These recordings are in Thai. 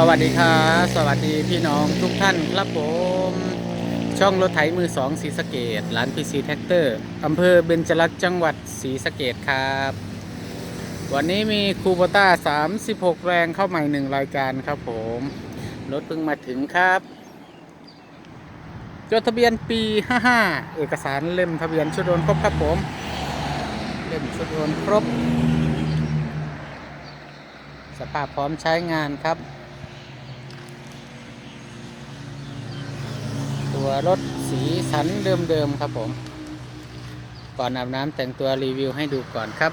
สวัสดีครับสวัสดีพี่น้องทุกท่านครับผม ช่องรถไถมือสองศรีสะเกดร้านพีซีแท็กเตอร์อำเภอเบญจลักษณ์จังหวัดศรีสะเกดครับ วันนี้มีคูโบต้า 36 แรงเข้าใหม่หนึ่งรายการครับผม รถเพิ่งมาถึงครับจดทะเบียนปี 55 เอกสารเล่มทะเบียนชุดโอนครบครับผม เล่มชุดโอนครบ สภาพพร้อมใช้งานครับ ตัวรถสีสันเดิมๆครับผม ก่อนอาบน้ำแต่งตัวรีวิวให้ดูก่อนครับ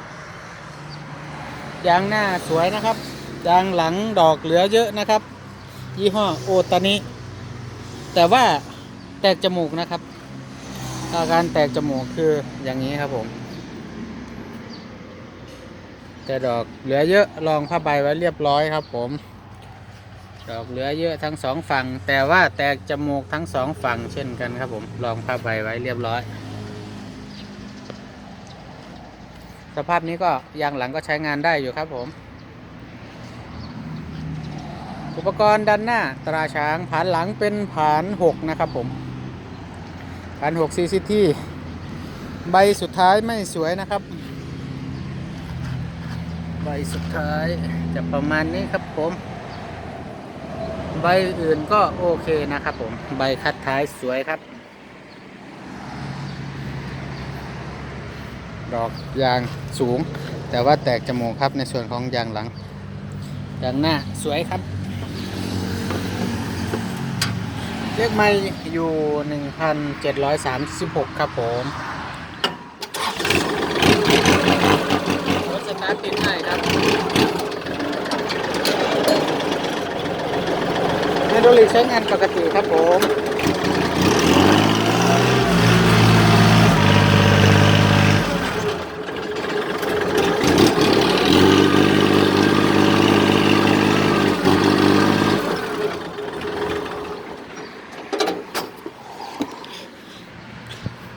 ยางหน้าสวยนะครับยางหลังดอกเหลือเยอะนะครับ ยี่ห้อโอตานิแต่ว่าแตกจมูกนะครับ อาการแตกจมูกคืออย่างนี้ครับผม แต่ดอกเหลือเยอะรองผ้าใบไว้เรียบร้อยครับผม ดอกเหลือเยอะทั้งสองฝั่ง แต่ว่าแตกจมูกทั้งสองฝั่งเช่นกันครับผมรองผ้าใบไว้เรียบร้อย สภาพนี้ก็ยางหลังก็ใช้งานได้อยู่ครับผม อุปกรณ์ด้านหน้าตราช้างผานหลังเป็นผาน6นะครับผมผาน6 CCT ใบสุดท้ายไม่สวยนะครับ ใบสุดท้ายจะประมาณนี้ครับผม ใบอื่นก็โอเคนะครับผมใบคัดท้ายสวยครับ ดอกยางสูง แต่ว่าแตกจมูกครับในส่วนของยางหลังยางหน้าสวยครับเรียกไม่อยู่ 1,736 ครับผมรถสตาร์ทติดง่ายครับไฮด รอลิกใช้งานปกติครับผม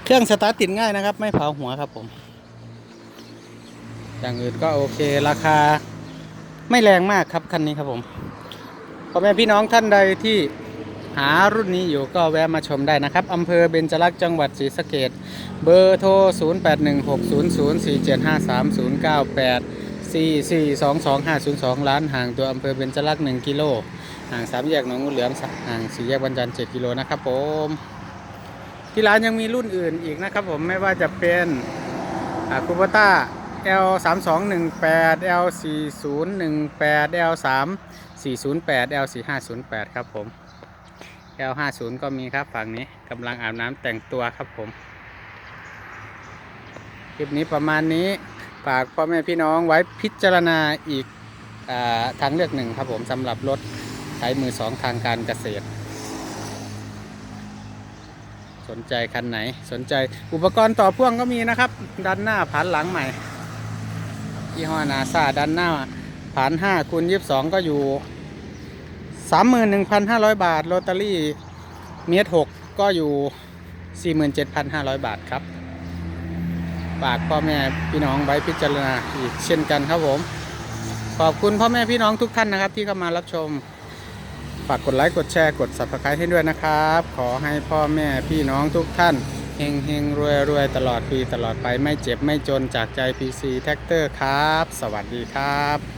เครื่องสตาร์ทติดง่ายนะครับ ไม่เผาหัวครับผม อย่างอื่นก็โอเคราคาไม่แรงมากครับ คันนี้ครับผม อแม่พี่น้องท่านใดที่หารุ่นนี้อยู่ก็แวะมาชมได้นะครับอำเภอเบญจลักษณ์จังหวัดศรีสะเกดเบอร์โทร 08160047530984422502 ร้านห่างตัวอำเภอเบญจลักษณ์1กิโลห่างสามแยกหนองงูเหลือมห่างสี่แยกบรรจันทร์7กิโลนะครับผมที่ร้านยังมีรุ่นอื่นอีกนะครับผมไม่ว่าจะเป็นคูปต้า L3218L4018L3 408L4508 ครับผม L 5 0ก็มีครับฝั่งนี้กำลังอาบน้ำแต่งตัวครับผม คลิปนี้ประมาณนี้ ฝากพ่อแม่พี่น้องไว้พิจารณาอีกอทางเลือกหนึ่งครับผมสำหรับรถใช้มือสองทางการเกษตร สนใจคันไหนสนใจอุปกรณ์ต่อพ่วงก็มีนะครับ ด้านหน้าผ่านหลังใหม่ยี่ห้อนาซาด้านหน้า ผ่าน5คูณ22ก็อยู่31,500บาทโรตารี่เมตร6ก็อยู่47,500บาทครับฝากพ่อแม่พี่น้องไว้พิจารณาอีกเช่นกันครับผม ขอบคุณพ่อแม่พี่น้องทุกท่านนะครับ ที่เข้ามารับชม ฝากกดไลค์กดแชร์กด subscribe ให้ด้วยนะครับ ขอให้พ่อแม่พี่น้องทุกท่านเฮงเฮงรวยรวยตลอดปีตลอดไปไม่เจ็บไม่จนจากใจ PC Tractor ครับ สวัสดีครับ